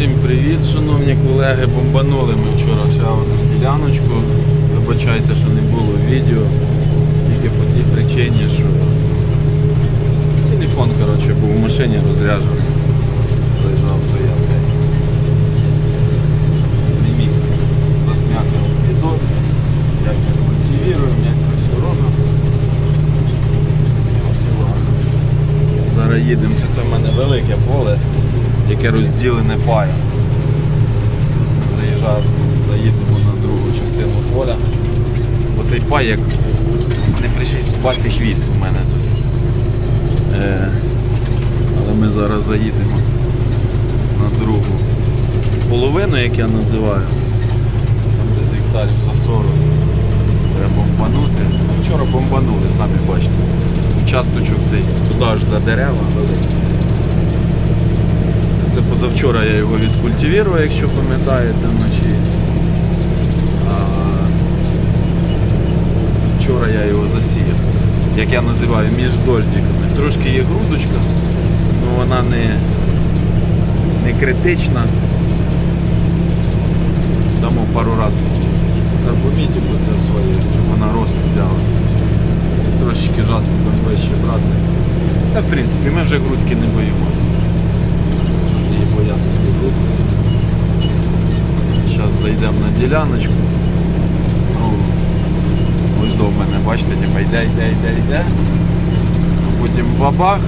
Всім привіт, шановні колеги. Бомбанули ми вчора ще одну діляночку. Вибачайте, що не було відео. Тільки по тій причині, що телефон коротше, був в машині розряджений. Лежав, то я цей. Не міг засняти відео. Як ми культивуємо, як ми все робимо. Зараз їдемо, це в мене велике поле, яке розділене паєм. Ось Ми заїжджаємо, заїдемо на другу частину поля. Бо цей пай як не прийшли собаці хвіст у мене тут. Е, але ми зараз заїдемо на другу половину, як я називаю. Там десь гектарів за 40. Треба бомбанути. Ну, Вчора бомбанули, самі бачите. Участочок цей туди аж за дерева великий. Позавчора я його відкультивував, якщо пам'ятаєте вночі. А вчора я його засіяв. Як я називаю, між дождиками. Трошки є грудочка, але вона не, не критична. Дамо пару разів карбоміті буде своє, щоб вона рост взяла. Трошечки жатку будемо вище брати. Та в принципі ми вже грудки не боїмося. Що ж її боятися грудки. Зараз зайдемо на діляночку. Ну, ось до мене, бачите, типа йде, йде, йде, йде. А потім бабах.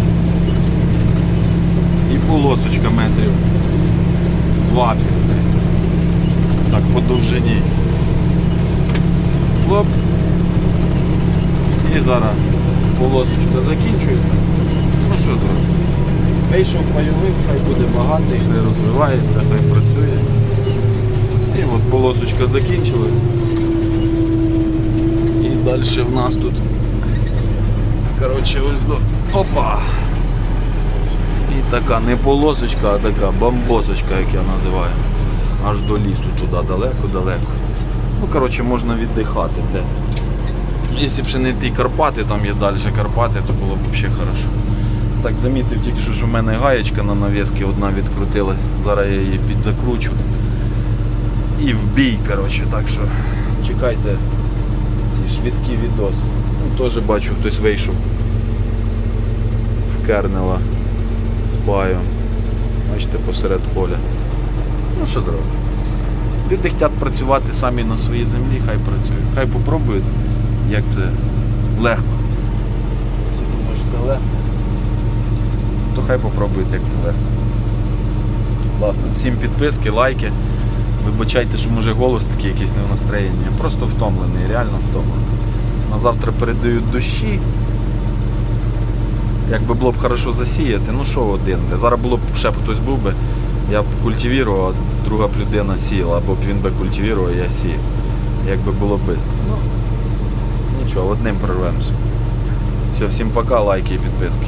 І полосочка метрів 20. Так, по довжині. Хлоп. І зараз полосочка закінчується. Ну що зробити? Вийшов пайовик, хай буде багатий, хай розвивається, хай працює. Полосочка закінчилась. І далі в нас тут. Коротше, ось до. Опа! І така не полосочка, а така бомбосочка, як я називаю. Аж до лісу туди далеко-далеко. Ну, коротше, можна віддихати, блядь. Якщо б ще не ті Карпати, там є далі Карпати, то було б взагалі хорошо. Так замітив тільки що, що в мене гаєчка на нав'язці одна відкрутилась. Зараз я її підзакручу. І в бій, коротше, так що чекайте ці швидкі відоси. Ну, теж бачу, хтось вийшов в Кернела з паєм. Бачите, посеред поля. Ну що зробити? Люди хочуть працювати самі на своїй землі, хай працюють. Хай попробують, як це легко. Всі що це легко. То хай попробують, як це легко. Ладно, всім підписки, лайки. Вибачайте, що може голос такий якийсь не в настроєнні. Просто втомлений, реально втомлений. На завтра передають дощі. Якби було б хорошо засіяти, ну що один. Зараз було б ще б хтось був би, я б культивував, а друга б людина сіяла, або б він би культивував, а я сіяв. Якби було швидко. Ну, нічого, одним прорвемося. Все, всім пока, лайки і підписки.